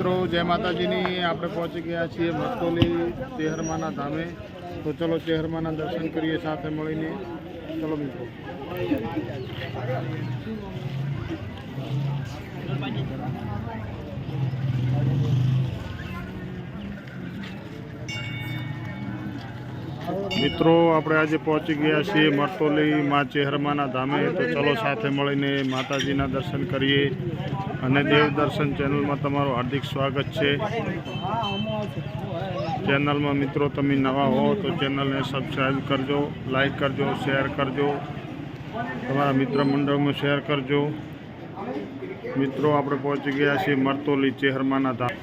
મિત્રો, જય માતાજીની. આપણે પહોંચી ગયા છીએ મસ્તોલી ચેહરમાના ધામે. તો ચલો ચેહરમાના દર્શન કરીએ સાથે મળીને. ચલો મિત્રો. મિત્રો, આપણે આજે પહોંચી ગયા છીએ મરતોલી મા ચેહરમાના ધામે. તો ચલો સાથે મળીને માતાજીના દર્શન કરીએ અને દેવ દર્શન ચેનલમાં તમારું હાર્દિક સ્વાગત છે. ચેનલમાં મિત્રો, તમે નવા હો તો ચેનલને સબસ્ક્રાઈબ કરજો, લાઈક કરજો, શેર કરજો. તમારા મિત્ર મંડળમાં શેર કરજો. મિત્રો, આપણે પહોંચી ગયા છીએ મરતોલી ચેહરમાના ધામ.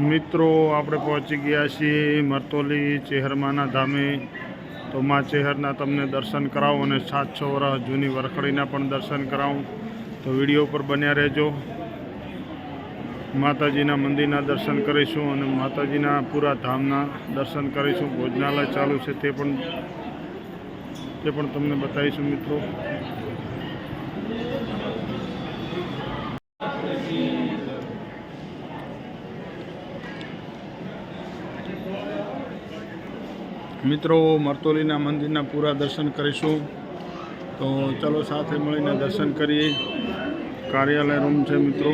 મિત્રો, આપણે પહોંચી ગયા છીએ મરતોલી ચેહરમાના ધામે. તો મા ચેહરના તમને દર્શન કરાવું અને સાત છ વર્ષ જૂની વરખડીના પણ દર્શન કરાવું. તો વીડિયો પર બન્યા રહેજો. માતાજીના મંદિરના દર્શન કરીશું અને માતાજીના પૂરા ધામના દર્શન કરીશું. ભોજનાલય ચાલુ છે તે પણ તે પણ તમને બતાવીશું મિત્રો. મિત્રો, મરતોલીના મંદિરના પૂરા દર્શન કરીશું. તો ચલો સાથે મળીને દર્શન કરીએ. કાર્યાલય રૂમ છે મિત્રો.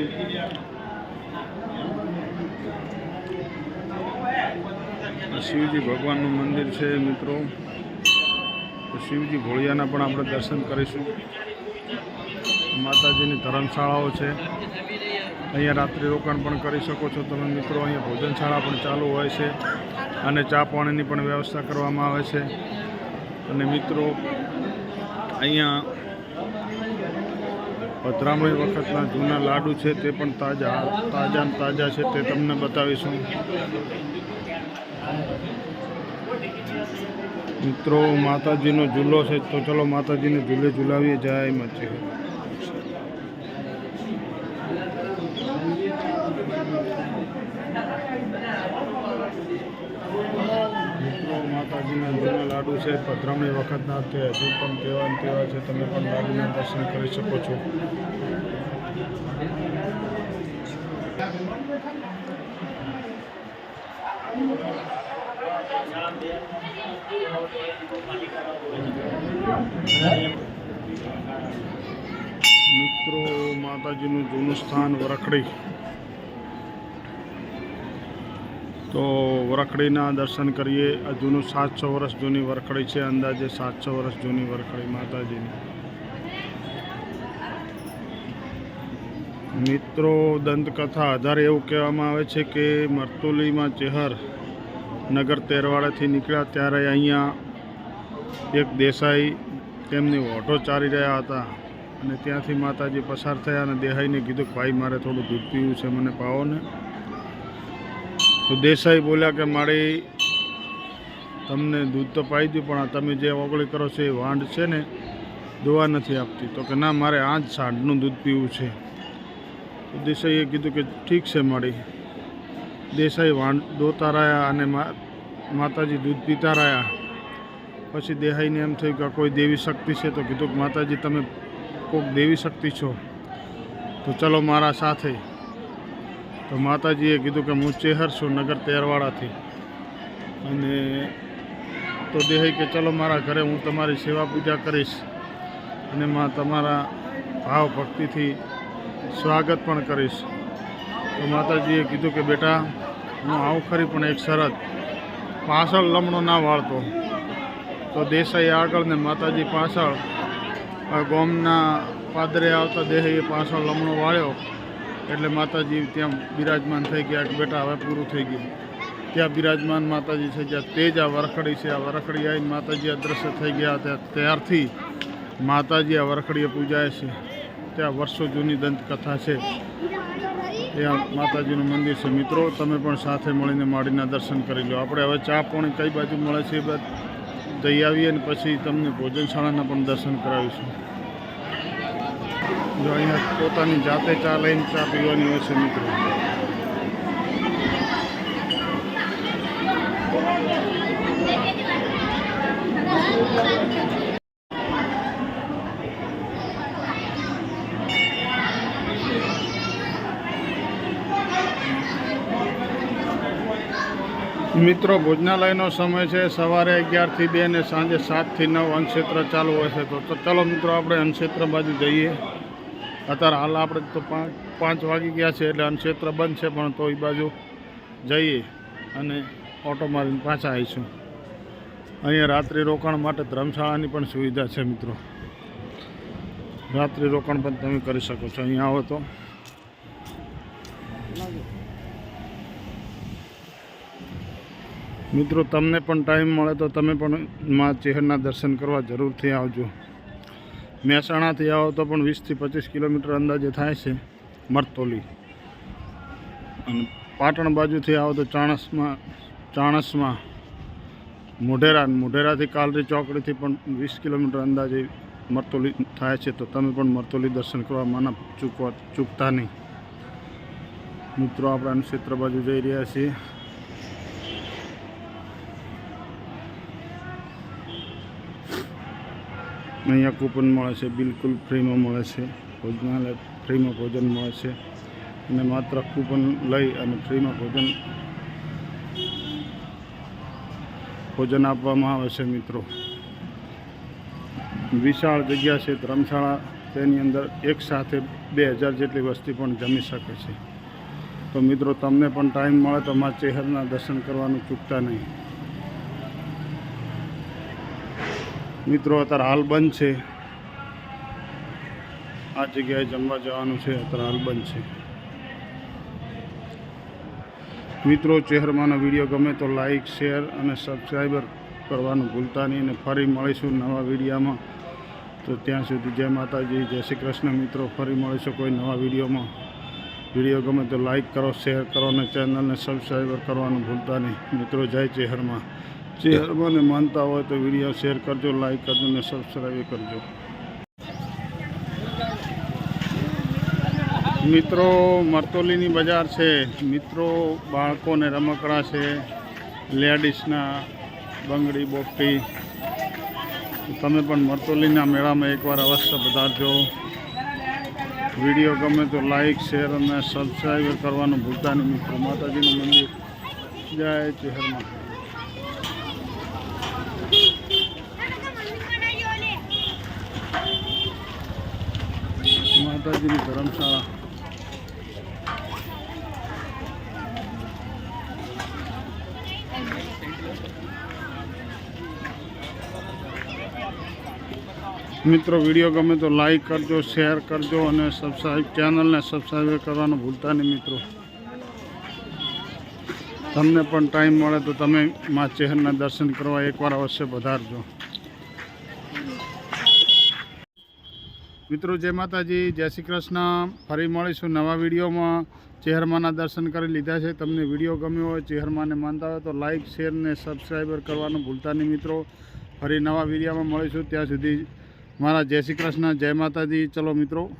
શિવજી ભગવાનનું મંદિર છે મિત્રો. શિવજી ભોળિયાના પણ આપણે દર્શન કરીશું. માતાજીની ધર્મશાળાઓ છે. અહીંયા રાત્રિ રોકાણ પણ કરી શકો છો તમે મિત્રો. અહીંયા ભોજનશાળા પણ ચાલુ હોય છે. અને ચા પાણીની પણ વ્યવસ્થા કરવામાં આવે છે. અને મિત્રો, અહીંયા પધરામણી વખતના જૂના લાડુ છે તે પણ તાજા તાજા ને તાજા છે તે તમને બતાવીશું. મિત્રો, માતાજીનો ઝૂલો છે, તો ચલો માતાજીને ઝૂલે ઝુલાવીએ. જાય મચી મિત્રો જૂના લાડુ છે પધરામણી વખતના તે હજુ પણ તેવા ને તેવા છે, તમે પણ લાડુના દર્શન કરી શકો છો. મિત્રો, માતાજીનું જૂનું સ્થાન વરખડી. તો વરખડીના દર્શન કરીએ. આ જૂનું સાતસો વર્ષ જૂની વરખડી છે. અંદાજે સાતસો વર્ષ જૂની વરખડી માતાજીની. મિત્રો, દંતકથા આધારે એવું કહેવામાં આવે છે કે મરતુલીમાં ચેહર નગર તેરવાડાથી નીકળ્યા ત્યારે અહીંયા એક દેસાઈ તેમની ઓટો ચારી રહ્યા હતા અને ત્યાંથી માતાજી પસાર થયા અને દેહાઈને કીધું કે, ભાઈ, મારે થોડું દૂધ પીવું છે. મને પાવો ને તો દેસાઈ બોલ્યા કે મારી તમને દૂધ તો પાઈ દઉં, પણ તમે જે ઓગળી કરો છો એ વાંડ છે ને, દોવા નથી આપતી. તો કે ના, મારે આ જ સાંઢનું દૂધ પીવું છે. તો દેસાઈએ કીધું કે ઠીક છે મારી. દેસાઈ વાંડ દોતા રહ્યા અને માતાજી દૂધ પીતા રહ્યા. પછી દેહાઈને એમ થયું કે કોઈ દેવી શક્તિ છે, તો કીધું કે માતાજી, તમે કોઈક દેવી શક્તિ છો. તો ચલો મારા સાથે. તો માતાજીએ કીધું કે હું ચેહર છું નગર તેરવાડાથી. અને તો દેહાઈ કે ચલો મારા ઘરે હું તમારી સેવા પૂજા કરીશ. અને માં તમારા ભાવ ભક્તિથી સ્વાગત પણ કરીશ. તો માતાજીએ કીધું કે બેટા, હું આવું ખરી પણ એક શરત. પાછળ લમણો ના વાળતો. તો દેસાઈ આગળ ને માતાજી પાછળ. ગોમના પાદરે આવતા દેહાઈએ પાછળ લમણો વાળ્યો. એટલે માતાજી ત્યાં બિરાજમાન થઈ ગયા કે બેટા હવે પૂરું થઈ ગયું. ત્યાં બિરાજમાન માતાજી થઈ ગયા તે જ આ વરખડી છે, આ વરખડી આવીને માતાજી અદ્રશ્ય થઈ ગયા ત્યાં ત્યારથી માતાજી આ વરખડીએ પૂજાય છે. ત્યાં વર્ષો જૂની દંતકથા છે. ત્યાં માતાજીનું મંદિર છે. મિત્રો, તમે પણ સાથે મળીને માળીના દર્શન કરી લો. આપણે હવે ચા પાણી કઈ બાજુ મળે છે એ બાદ જઈ આવીએ ને પછી તમને ભોજનશાળાના પણ દર્શન કરાવીશું. જો અહીંયા પોતાની જાતે ચા લઈને ચા પીવાની હોય છે મિત્રો. મિત્રો, ભોજનાલયનો સમય છે સવારે અગિયારથી બે અને સાંજે સાતથી નવ અન્નક્ષેત્ર ચાલુ હોય છે. તો ચાલો મિત્રો, આપણે અન્નક્ષેત્ર બાજુ જઈએ. અત્યારે હાલ આપણે તો પાંચ પાંચ વાગી ગયા છે એટલે અન્નક્ષેત્ર બંધ છે, પણ તો એ બાજુ જઈએ અને ઓટો મારીને પાછા આવીશું. અહીંયા રાત્રિ રોકાણ માટે ધર્મશાળાની પણ સુવિધા છે મિત્રો. રાત્રિ રોકાણ પણ તમે કરી શકો છો. અહીંયા આવો તો. મિત્રો, તમને પણ ટાઈમ મળે તો તમે પણ મા ચહેરના દર્શન કરવા જરૂરથી આવજો. મહેસાણાથી આવો તો પણ વીસથી પચીસ કિલોમીટર અંદાજે થાય છે મરતોલી. અને પાટણ બાજુથી આવો તો ચાણસમાં ચાણસમાં, મોઢેરા. મોઢેરાથી કાલરી ચોકડીથી પણ વીસ કિલોમીટર અંદાજે મરતોલી થાય છે. તો તમે પણ મરતોલી દર્શન કરવા માના ચૂકવા, ચૂકતા નહીં. મિત્રો, આપણે ક્ષેત્ર બાજુ જઈ રહ્યા છીએ. અહીંયા કૂપન મળે છે, બિલકુલ ફ્રીમાં મળે છે, ભોજનાલય ફ્રીમાં ભોજન મળે છે. અને માત્ર કૂપન લઈ અને ફ્રીમાં ભોજન ભોજન આપવામાં આવે છે મિત્રો. વિશાળ જગ્યા છે, ધર્મશાળા તેની અંદર એક સાથે બે હજાર જેટલી વસ્તી પણ જમી શકે છે. તો મિત્રો, તમને પણ ટાઈમ મળે તો મા ચહેરના દર્શન કરવાનું ચૂકતા નહીં. મિત્રો, અત્યારે હાલ બંધ છે. આ જગ્યાએ જમવા જવાનું છે, અત્યારે હાલ બંધ છે. મિત્રો, ચહેરમાંનો વીડિયો ગમે તો લાઈક, શેર અને સબસ્ક્રાઈબર કરવાનું ભૂલતા નહીં અને ફરી મળીશું નવા વિડીયામાં. તો ત્યાં સુધી જય માતાજી, જય શ્રી કૃષ્ણ મિત્રો, ફરી મળીશું કોઈ નવા વિડીયોમાં. વીડિયો ગમે તો લાઈક કરો, શેર કરો અને ચેનલને સબસ્ક્રાઈબર કરવાનું ભૂલતા નહીં. મિત્રો, જય ચેહરમાં. ચેહરમાંને માનતા હોય તો વીડિયો શેર કરજો લાઈક કરજો અને સબસ્ક્રાઈબ કરજો. મિત્રો મરતોલીની બજાર છે. મિત્રો બાળકોને રમકડા છે લેડીઝના બંગડી બોપટી. તમે પણ મરતોલીના મેળામાં એકવાર અવશ્ય પધારજો. વીડિયો ગમે તો લાઈક શેર અને સબસ્ક્રાઈબ કરવાનું ભૂલતા નહીં. મિત્રો માતાજીનું મંદિર. જય ચેહરમાં માતાજીની ધર્મશાળા મિત્રો વીડિયો ગમે તો લાઈક કરજો શેર કરજો અને સબસ્ક્રાઈબ ચેનલને સબસ્ક્રાઈબ કરવાનું ભૂલતા નહીં મિત્રો. તમને પણ ટાઈમ મળે તો તમે મા ચહેરના દર્શન કરવા એકવાર અવશ્ય પધારજો. મિત્રો, જય માતાજી, જય શ્રી કૃષ્ણ. ફરી મળીશું નવા વિડીયોમાં. ચેહરમાના દર્શન કરી લીધા છે. તમને વીડિયો ગમ્યો હોય, ચેહરમાને માનતા હોય તો લાઇક શેર ને સબસ્ક્રાઈબર કરવાનું ભૂલતા નહીં મિત્રો. ફરી નવા વિડીયોમાં મળીશું. ત્યાં સુધી મારા જય શ્રી કૃષ્ણ, જય માતાજી. ચલો મિત્રો.